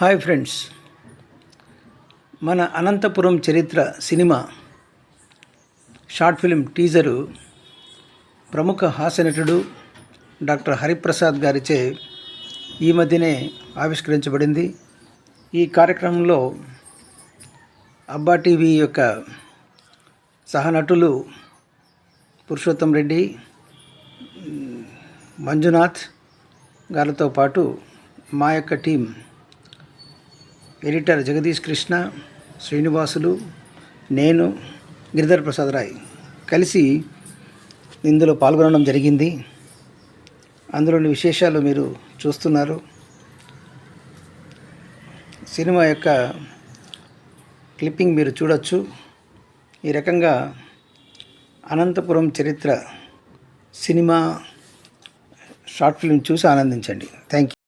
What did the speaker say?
Hi friends. మన అనంతపురం చరిత్ర cinema short film teaser ప్రముఖ హాస్యనటుడు డాక్టర్ హరిప్రసాద్ గారిచే ఈ మధ్యనే ఆవిష్కరించబడింది. ఈ కార్యక్రమంలో అబ్బా టీవీ యొక్క సహనటులు పురుషోత్తం రెడ్డి మంజునాథ్ గారితో పాటు మా యొక్క టీం ఎడిటర్ జగదీష్ కృష్ణ శ్రీనివాసులు నేను గిరిధర్ ప్రసాద్ రాయ్. కలిసి ఇందులో పాల్గొనడం జరిగింది. అందులోని విశేషాలు మీరు చూస్తున్నారు. సినిమా యొక్క క్లిప్పింగ్ మీరు చూడొచ్చు. ఈ రకంగా అనంతపురం చరిత్ర సినిమా షార్ట్ ఫిల్మ్ చూసి ఆనందించండి. Thank you